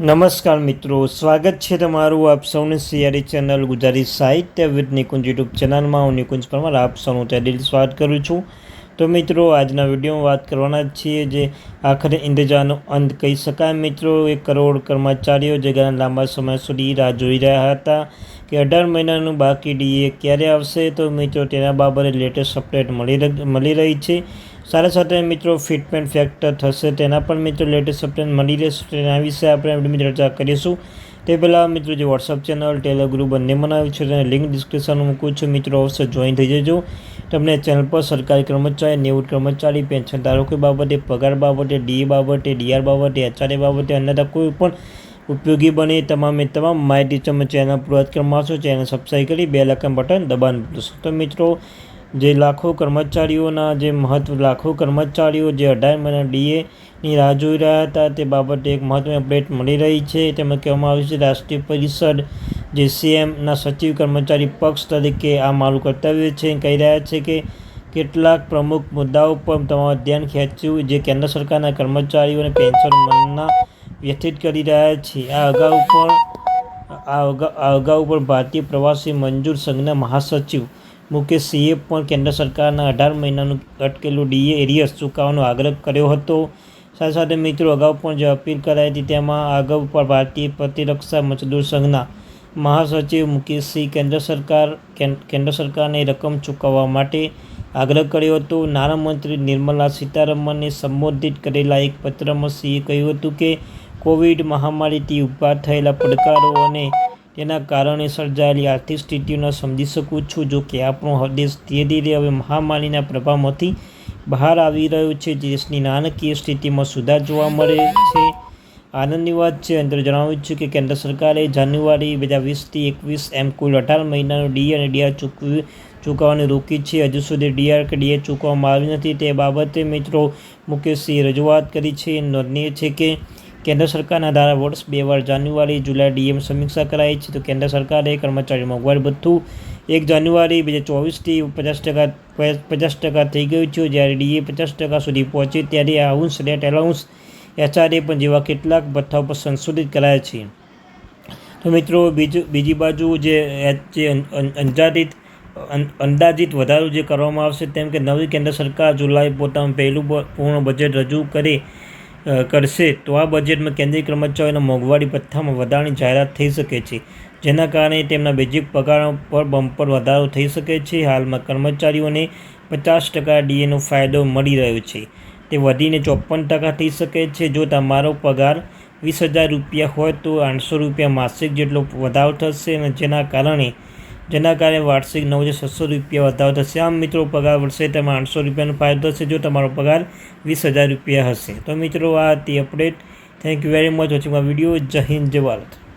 નમસ્કાર મિત્રો, સ્વાગત છે તમારું આપ સૌની સિયારી ચેનલ ગુજરાતી સાહિત્ય વિથ નિકુંજ યુટ્યુબ ચેનલમાં. હું નિકુંજ પરમાર, આપ સૌનું ત્યાં સ્વાગત કરું છું. તો મિત્રો, આજના વિડીયોમાં વાત કરવાના જ છીએ જે આખરે ઇન્દજાનો અંત કહી શકાય. મિત્રો, એક કરોડ કર્મચારીઓ જે ઘણા લાંબા સમય સુધી રાહ જોઈ રહ્યા હતા કે અઢાર મહિનાનું બાકી ડીએ ક્યારે આવશે, તો મિત્રો, તેના બાબતે લેટેસ્ટ અપડેટ મળી મળી રહી છે. સાથે સાથે મિત્રો ફિટમેન્ટ ફેક્ટર થશે, તેના પણ મિત્રો લેટેસ્ટ અપડેટ મળી રહેશે તેના વિશે આપણે આપણી ચર્ચા કરીશું. તે પહેલાં મિત્રો જે વોટ્સઅપ ચેનલ ટેલિગ્રુપ બંને બનાવ્યું છે, તેને લિંક ડિસ્ક્રિપ્શનમાં મૂકું છું. મિત્રો અવશ્ય જોઈન થઈ જજો. તમને ચેનલ પર સરકારી કર્મચારી નિવૃત્ત કર્મચારી પેન્શન ધારકો બાબતે, પગાર બાબતે ડી બાબતે ડીઆર બાબતે એચઆરએ બાબતે, અન્યથા કોઈ પણ ઉપયોગી બને તમામે તમામ માહિતી તમે ચેનલ પૂર્વત કરવામાં આવશો ચેનલ સબસ્ક્રાઈબ કરી બે લાખન બટન દબાણ તો મિત્રો જે લાખો કર્મચારીઓના જે મહત્વ, લાખો કર્મચારીઓ જે અઢાર મહિના ડીએની રાહ જોઈ રહ્યા હતા, તે બાબતે એક મહત્વની અપડેટ મળી રહી છે. તેમાં કહેવામાં આવ્યું છે રાષ્ટ્રીય પરિષદ જે સીએમના સચિવ કર્મચારી પક્ષ તરીકે આ મારું કર્તવ્ય છે. કહી રહ્યા છે કે કેટલાક પ્રમુખ મુદ્દાઓ પર તમારું ધ્યાન ખેંચ્યું, જે કેન્દ્ર સરકારના કર્મચારીઓને પેન્શન મનના વ્યથિત કરી રહ્યા છે. આ અગાઉ પણ આ અગાઉ પણ ભારતીય પ્રવાસી મંજૂર સંઘના મહાસચિવ મુકેશ સિંહે પણ કેન્દ્ર સરકારના અઢાર મહિનાનું અટકેલું ડીએ એરિયસ ચૂકવવાનો આગ્રહ કર્યો હતો. સાથે સાથે મિત્રો અગાઉ પણ જે અપીલ કરાઈ હતી તેમાં અગાઉ પણ ભારતીય પ્રતિરક્ષા મજદૂર સંઘના મહાસચિવ મુકેશ સિંહ કેન્દ્ર સરકાર કેન્દ્ર સરકારને રકમ ચૂકવવા માટે આગ્રહ કર્યો હતો. નાણામંત્રી નિર્મલા સીતારમણને સંબોધિત કરેલા એક પત્રમાં સિંહે કહ્યું હતું કે, કોવિડ મહામારીથી ઊભા થયેલા પડકારો અને તેના કારણે સર્જાયેલી આર્થિક સ્થિતિઓને સમજી શકું છું, જો કે આપણો દેશ ધીરે ધીરે હવે મહામારીના પ્રભાવમાંથી બહાર આવી રહ્યો છે દેશની નાણાકીય સ્થિતિમાં સુધાર જોવા મળે છે. આનંદની વાત છે, અંદર જણાવ્યું છે કે કેન્દ્ર સરકારે જાન્યુઆરી બે હજાર વીસથી એકવીસ એમ કુલ અઢાર મહિનાનું ડી અને ડીઆર ચૂકવી ચૂકવવાની રોકી છે. હજુ સુધી ડીઆર કે ડીએ ચૂકવવામાં આવી નથી. તે બાબતે મિત્રો મુકેશસિંહે રજૂઆત કરી છે. નોંધનીય છે કે કેન્દ્ર સરકારના ધારા વર્ષ બે વાર જાન્યુઆરી જુલાઈ ડીએમ સમીક્ષા કરાઈ છે. તો કેન્દ્ર સરકારે કર્મચારી મોંઘવારી ભથ્થું એક જાન્યુઆરી બે હજાર ચોવીસથી પચાસ ટકા પચાસ ટકા થઈ ગયું છે. જ્યારે ડીએ પચાસ ટકા સુધી પહોંચે ત્યારે આઉન્સ રેટ એલાઉન્સ એચઆરએ પણ જેવા કેટલાક ભથ્થા પર સંશોધિત કરાયા છે. તો મિત્રો, બીજું, બીજી બાજુ જે જે અંજારિત અંદાજિત વધારો જે કરવામાં આવશે, તેમ કે નવી કેન્દ્ર સરકાર જુલાઈ પોતાનું પહેલું પૂર્ણ બજેટ રજૂ કરે કરશે, તો આ બજેટમાં કેન્દ્રીય કર્મચારીઓના મોંઘવારી ભથ્થામાં વધારાની જાહેરાત થઈ શકે છે, જેના કારણે તેમના બેઝિક પગાર પર બમ્પર વધારો થઈ શકે છે. હાલમાં કર્મચારીઓને પચાસ ટકા ડીએનો ફાયદો મળી રહ્યો છે. તે વધીને ચોપન ટકા થઈ શકે છે. જો તમારો પગાર વીસ હજાર રૂપિયા હોય તો આઠસો રૂપિયા માસિક જેટલો વધારો થશે અને જેના કારણે જેના કારણે વાર્ષિક નવ હજાર છસો રૂપિયા વધારો થશે. આમ મિત્રો, પગાર વધશે તેમાં આઠસો રૂપિયાનો ફાયદો થશે. જો તમારો પગાર વીસ હજાર રૂપિયા હશે. તો મિત્રો, આ હતી update thank you very much watching my video Jai Hind, Jai Bharat.